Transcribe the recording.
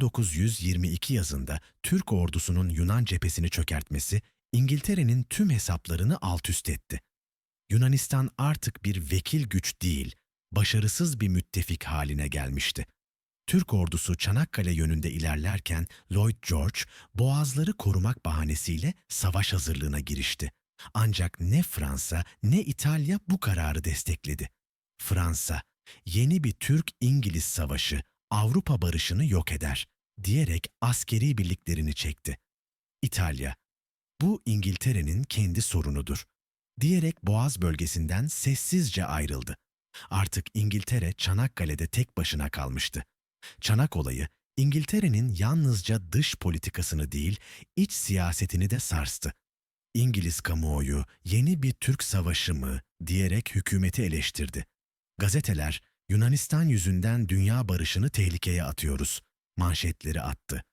1922 yazında Türk ordusunun Yunan cephesini çökertmesi İngiltere'nin tüm hesaplarını alt üst etti. Yunanistan artık bir vekil güç değil, başarısız bir müttefik haline gelmişti. Türk ordusu Çanakkale yönünde ilerlerken Lloyd George, boğazları korumak bahanesiyle savaş hazırlığına girişti. Ancak ne Fransa ne İtalya bu kararı destekledi. Fransa, yeni bir Türk-İngiliz savaşı Avrupa barışını yok eder diyerek askeri birliklerini çekti. İtalya, bu İngiltere'nin kendi sorunudur diyerek Boğaz bölgesinden sessizce ayrıldı. Artık İngiltere Çanakkale'de tek başına kalmıştı. Çanak olayı İngiltere'nin yalnızca dış politikasını değil, iç siyasetini de sarstı. İngiliz kamuoyu yeni bir Türk savaşı mı diyerek hükümeti eleştirdi. Gazeteler Yunanistan yüzünden dünya barışını tehlikeye atıyoruz manşetleri attı.